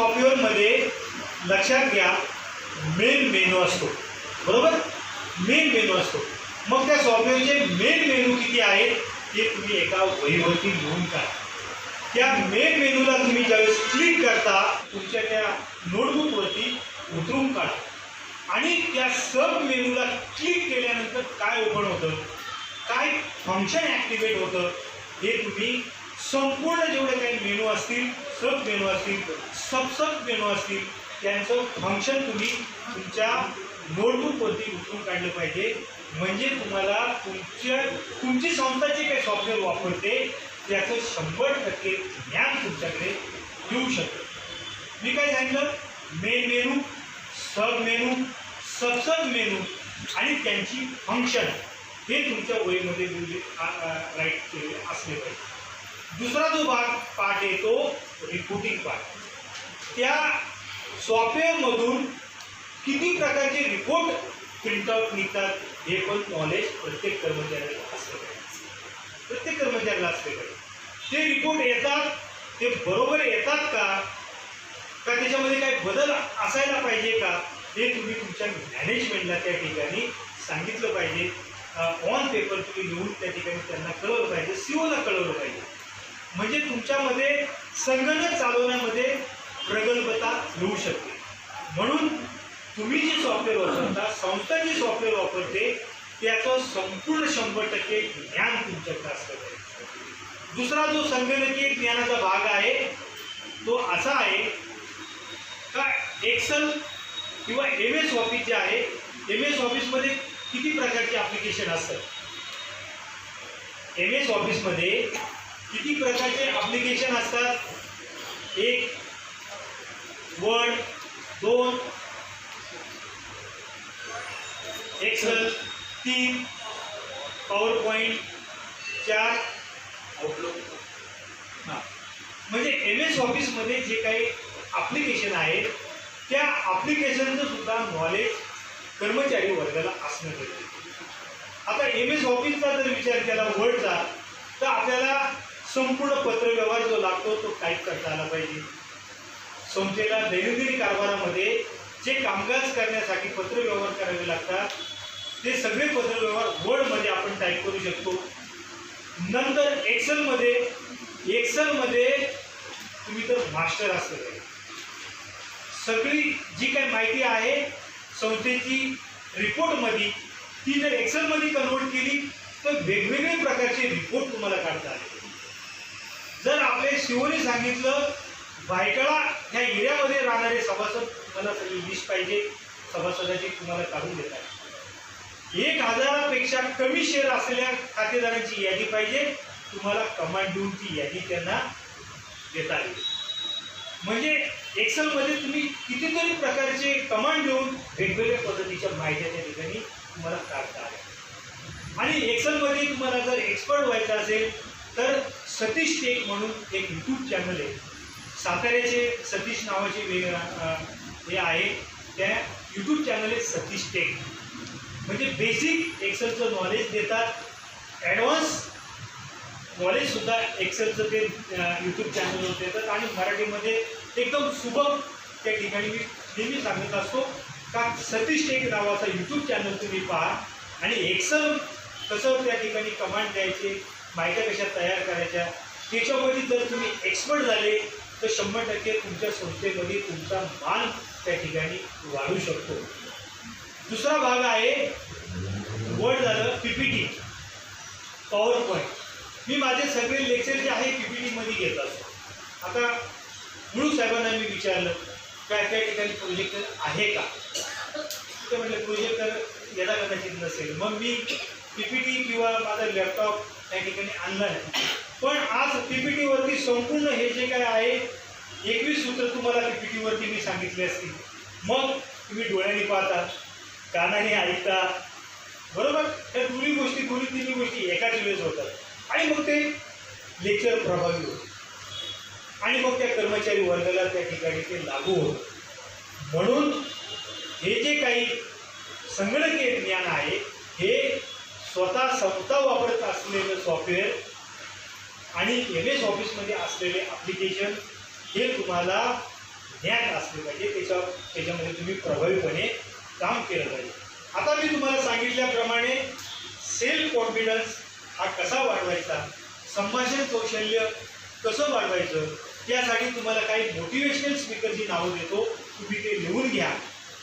कॉपीवरमध्ये लक्षात घ्या main menu असतो. बरोबर? मेन मेनू असतो. मग त्या सॉफ्टवेअरचे मेन मेनू किती आहेत ते तुम्ही एका वहीवरती लिहून काढा त्या मेन मेनूला तुम्ही ज्यावेळेस क्लिक करता तुमच्या त्या नोटबुकवरती उतरून काढा. आणि त्या सब मेनूला क्लिक केल्यानंतर काय ओपन होतं? काय फंक्शन ॲक्टिवेट होतं? हे तुम्ही संपूर्ण जेवढे काही मेनू असतील स्रोत मेनू असतील सबसब मेनू असतील त्यांचं फंक्शन तुम्ही तुमच्या नोटबुकवरती उठून काढलं पाहिजे. म्हणजे तुम्हाला तुमच्या तुमची संस्था जे काही सॉफ्टवेअर वापरते त्याचं शंभर टक्के ज्ञान तुमच्याकडे येऊ शकतं. मी काय सांगितलं? Main menu sub menu sub sub menu आणि त्यांची फंक्शन हे तुमच्या वहीमध्ये राईट केलेले असले पाहिजे. दुसरा जो भाग पार्ट येतो रिपोर्टिंग पार्ट त्या सॉफ्टवेअरमधून किती प्रकारचे रिपोर्ट प्रिंटआउट निघतात हे पण नॉलेज प्रत्येक कर्मचाऱ्याला असलं पाहिजे. प्रत्येक कर्मचाऱ्याला असले पाहिजे. ते रिपोर्ट येतात ते बरोबर येतात का? का त्याच्यामध्ये काही बदल असायला पाहिजे का? हे तुम्ही तुमच्या मॅनेजमेंटला त्या ठिकाणी सांगितलं पाहिजे. ऑन पेपर तुम्ही लिहून त्या ठिकाणी त्यांना कळवलं पाहिजे सीओला कळवलं पाहिजे. म्हणजे तुमच्यामध्ये संगणक चालवण्यामध्ये प्रगल्भता येऊ शकते. म्हणून तुम्ही जे सॉफ्टवेअर वापरता संस्था जे सॉफ्टवेअर वापरते त्याचं संपूर्ण शंभर टक्के ज्ञान तुमच्याकडे असलं पाहिजे. दुसरा जो संगणकीय ज्ञानाचा भाग आहे तो असा आहे का एक्सल किंवा एम एस ऑफिस जे आहे एम एस ऑफिसमध्ये किती प्रकारचे ॲप्लिकेशन असतात? एम एस ऑफिसमध्ये किती प्रकारचे ॲप्लिकेशन असतात? एक वर्ड दोन एक्सल तीन पॉवर पॉईंट चार आउटलुक हां. म्हणजे एम एस ऑफिसमध्ये जे काही ॲप्लिकेशन आहेत त्या ॲप्लिकेशनचं सुद्धा नॉलेज कर्मचारी वर्गाला असणं गरजेचं आता एम एस ऑफिसचा जर विचार केला वर्डचा तर आपल्याला संपूर्ण पत्रव्यवहार जो लागतो तो टाईप करता आला पाहिजे. संस्थेला दैनंदिन कारभारामध्ये जे कामकाज करण्यासाठी पत्रव्यवहार करावे लागतात ते सगळे पत्रव्यवहार वर्डमध्ये आपण टाईप करू शकतो. नंतर एक्सेलमध्ये एक्सेलमध्ये तुम्ही तर मास्टर असलं. सगळी जी काही माहिती आहे संस्थेची रिपोर्टमध्ये ती जर एक्सेलमध्ये कन्वर्ट केली तर वेगवेगळे प्रकारचे रिपोर्ट तुम्हाला काढता आले. शिवने सांगितलं बायकाळा ह्या एरियामध्ये राहणारे सभासद तुम्हाला सगळी लिस्ट पाहिजे सभासदाची तुम्हाला काढून देतात एक हजारापेक्षा कमी शेअर असलेल्या खातेदारांची यादी पाहिजे तुम्हाला कमांड देऊन ती यादी त्यांना देता येईल. म्हणजे एक्सेलमध्ये तुम्ही कितीतरी प्रकारचे कमांड देऊन वेगवेगळ्या पद्धतीच्या माहिती त्या ठिकाणी तुम्हाला काढता आल्या. आणि एक्सेलमध्ये तुम्हाला जर एक्सपर्ट व्हायचं असेल तर सतीश टेक म्हणून एक यूट्यूब चॅनल आहे. साताऱ्याचे सतीश नावाचे वेग हे आहे. त्या यूट्यूब चॅनल आहे सतीश टेक म्हणजे बेसिक एक्सेलचं नॉलेज देतात. ॲडव्हान्स नॉलेजसुद्धा एक्सेलचं ते यूट्यूब चॅनलवर देतात. आणि मराठीमध्ये एकदम सुबक त्या ठिकाणी मी नेहमी सांगत असतो. का सतीश टेक नावाचा यूट्यूब चॅनल तुम्ही पहा. आणि एक्सेल कसं त्या ठिकाणी कमांड द्यायचे? माहिती कशा तयार करायच्या. त्याच्यामध्ये जर तुम्ही एक्सपर्ट झाले तर शंभर टक्के तुमच्या संस्थेमध्ये तुमचा मान त्या ठिकाणी वाढू शकतो. दुसरा भाग आहे वर्ड झालं P P T power point मी माझे सगळे लेक्चर जे आहे पी पी टीमध्ये घेत असतो. आता मुळू साहेबांना मी विचारलं काय त्या ठिकाणी प्रोजेक्टर आहे का? ते म्हणजे प्रोजेक्टर याला कदाचित नसेल. मग मी पी पी टी किंवा माझा लॅपटॉप त्या ठिकाणी आणणार नाही पण आज पी पी टीवरती संपूर्ण हे जे काय आहे एकवीस सूत्र तुम्हाला पी पी टीवरती मी सांगितले असतील. मग तुम्ही डोळ्यांनी पाहता कानाने ऐकता. बरोबर? त्या दोन्ही गोष्टी दोन्ही तिन्ही गोष्टी एकाच वेळेस होतात. आणि मग ते लेक्चर प्रभावी होतं. आणि मग त्या कर्मचारी वर्गाला त्या ठिकाणी ते लागू होतं. म्हणून हे जे काही संगणकीय ज्ञान आहे हे स्वतः स्वतः वापरत असलेलं सॉफ्टवेअर आणि एम एस ऑफिसमध्ये असलेले ॲप्लिकेशन हे तुम्हाला ज्ञान असले पाहिजे. त्याच्या त्याच्यामध्ये तुम्ही प्रभावीपणे काम केलं पाहिजे. आता मी तुम्हाला सांगितल्याप्रमाणे सेल्फ कॉन्फिडन्स हा कसा वाढवायचा? संभाषण कौशल्य कसं वाढवायचं? त्यासाठी तुम्हाला काही मोटिवेशनल स्पीकरची नावं देतो तुम्ही ते लिहून घ्या.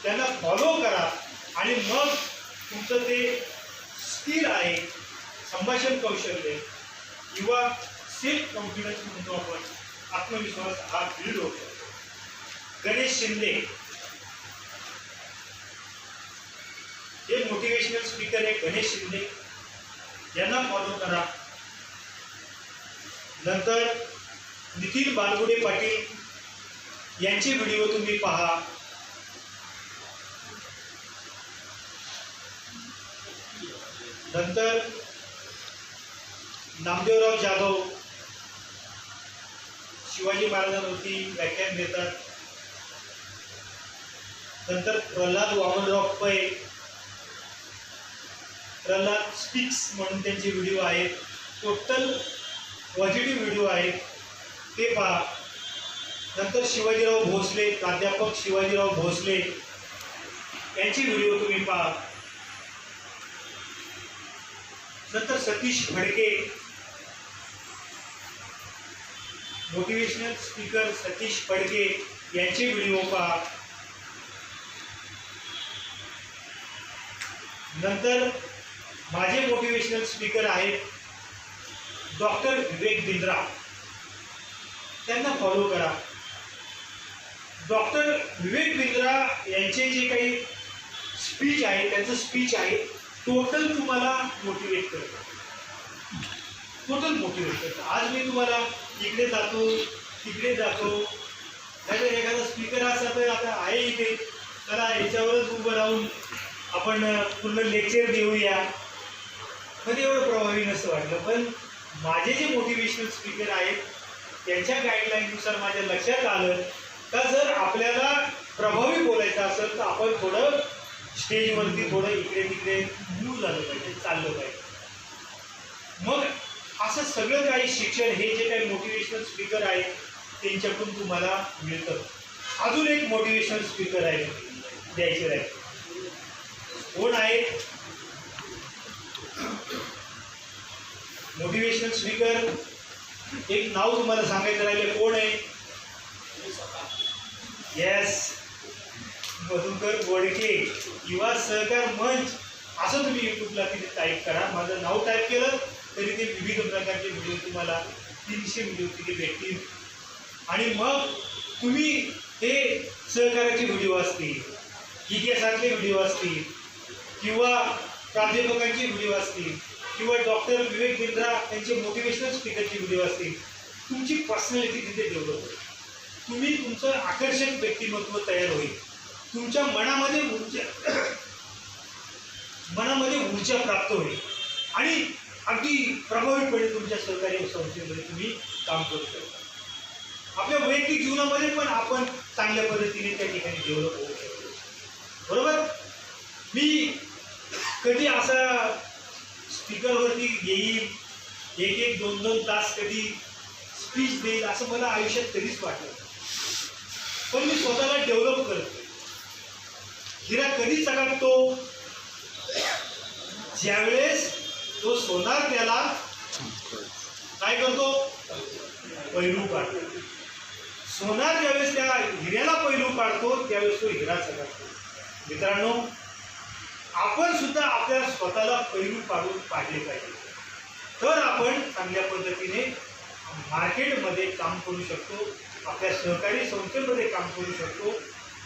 त्यांना फॉलो करा आणि मग तुमचं ते स्थिर आहे संभाषण कौशल्य किंवा सेल्फ कॉन्फिडन्स म्हणतो आपण आत्मविश्वास हा बिल्ड होतो. गणेश शिंदे. हे मोटिवेशनल स्पीकर आहे गणेश शिंदे. यांना फॉलो करा. नंतर नितीन बालगुडे पाटील यांचे व्हिडिओ तुम्ही पहा. नंतर नामदेवराव जाधव शिवाजी महाराजांवरती व्याख्यान देतात. नंतर प्रल्हाद वामनराव पै प्रल्हाद स्पीक्स म्हणून त्यांचे व्हिडिओ आहेत. टोटल पॉझिटिव्ह व्हिडिओ आहेत. ते पहा. नंतर शिवाजीराव भोसले प्राध्यापक शिवाजीराव भोसले यांचे व्हिडिओ तुम्ही पहा. नंतर सतीश फडके मोटिवेशनल स्पीकर सतीश फडके यांचे व्हिडिओ पहा. नंतर माझे मोटिवेशनल स्पीकर आहेत डॉक्टर विवेक बिंद्रा. त्यांना फॉलो करा. डॉक्टर विवेक बिंद्रा यांचे जे काही स्पीच आहे त्यांचं स्पीच आहे टोटल तुम्हाला मोटिवेट करतं. टोटल मोटिवेट करतं. आज मी तुम्हाला इकडे जातो तिकडे जातो. नाही एखादा स्पीकर असा तर आता आहे इथे. चला याच्यावरच उभं राहून आपण पूर्ण लेक्चर देऊया. कधी एवढं प्रभावी नसतं वाटलं. पण माझे जे मोटिवेशनल स्पीकर आहेत त्यांच्या गाईडलाईननुसार माझ्या लक्षात आलं. का जर आपल्याला प्रभावी बोलायचं असेल तर आपण थोडं स्टेजवरती थोडं इकडे तिकडे मूव झालं पाहिजे चाललं पाहिजे. मग असं सगळं काही शिक्षण हे जे काही मोटिवेशनल स्पीकर आहेत त्यांच्याकडून तुम्हाला मिळतं. अजून एक मोटिवेशनल स्पीकर आहे द्यायचे आहे कोण आहे? मोटिवेशनल स्पीकर एक नाव तुम्हाला सांगायचं राहिले कोण आहे? येस मधुकर गोडके युवा सहकार मंच असं तुम्ही यूट्यूबला तिथे टाईप करा. माझं नाव टाईप केलं तरी ते विविध प्रकारचे व्हिडिओ तुम्हाला तीनशे व्हिडिओ तिथे भेटतील. आणि मग तुम्ही हे सहकाराचे व्हिडिओ असतील इतिहासातले व्हिडिओ असतील किंवा प्राध्यापकांचे व्हिडिओ असतील किंवा डॉक्टर विवेक बिंद्रा यांचे मोटिवेशनल स्पीकरचे व्हिडिओ असतील तुमची पर्सनॅलिटी तिथे डेव्हलप होईल. तुम्ही तुमचं आकर्षक व्यक्तिमत्व तयार होईल. तुमच्या मनामध्ये ऊर्जा मनामध्ये ऊर्जा प्राप्त होईल. आणि अगदी प्रभावीपणे तुमच्या सहकारी संस्थेमध्ये तुम्ही काम करू शकता. आपल्या वैयक्तिक जीवनामध्ये पण आपण चांगल्या पद्धतीने त्या ठिकाणी डेव्हलप होऊ शकतो. बरोबर? मी कधी असा स्पीकरवरती येईल एक एक दोन दोन तास कधी स्पीच देईल असं मला आयुष्यात कधीच वाटलं पण मी स्वतःला डेव्हलप करतो. हिरा कधी चकाकतो ज्यावेळेस तो सोनार त्याला काय करतो? पैलू काढतो. सोनार ज्यावेळेस त्या हिऱ्याला पैलू काढतो त्यावेळेस तो हिरा चकाकतो मित्रांनो आपण सुद्धा आपल्या स्वतःला पैलू काढून पाहिले पाहिजे. तर आपण चांगल्या पद्धतीने मार्केटमध्ये काम करू शकतो आपल्या सहकारी संस्थेमध्ये काम करू शकतो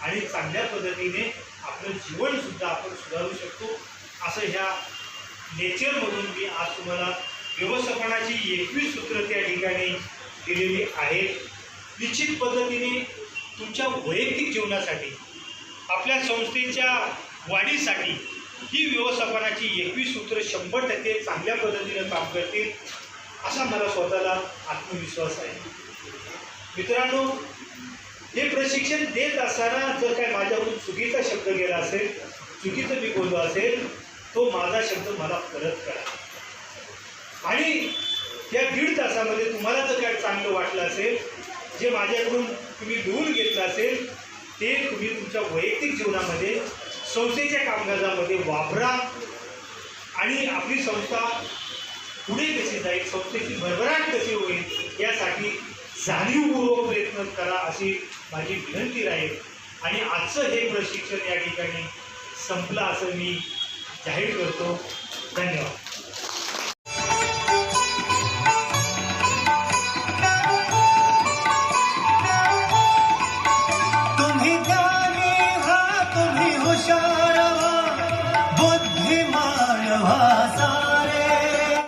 आणि चांगल्या पद्धतीने आपलं जीवनसुद्धा आपण सुधारू शकतो. असं ह्या नेचरमधून मी आज तुम्हाला व्यवस्थापनाची एकवीस सूत्र त्या ठिकाणी दिलेली आहेत निश्चित पद्धतीने तुमच्या वैयक्तिक जीवनासाठी आपल्या संस्थेच्या वाढीसाठी ही व्यवस्थापनाची एकवीस सूत्र शंभर टक्के चांगल्या पद्धतीनं काम करतील असा मला स्वतःला आत्मविश्वास आहे. मित्रांनो हे प्रशिक्षण देत असताना जर काय माझ्याकडून चुकीचा शब्द गेला असेल चुकीचं मी बोललो असेल तो माझा शब्द मला परत करा. आणि या दीड तासामध्ये तुम्हाला जर काय चांगलं वाटलं असेल जे माझ्याकडून तुम्ही लिहून घेतलं असेल ते तुम्ही तुमच्या वैयक्तिक जीवनामध्ये संस्थेच्या कामकाजामध्ये वापरा. आणि आपली संस्था पुढे कशी जाईल संस्थेची भरभराट कशी होईल यासाठी जाणीवपूर्वक प्रयत्न करा अशी माझी विनंती राहील आणि आजचं हे प्रशिक्षण या ठिकाणी संपलं असं मी जाहीर करतो. धन्यवाद.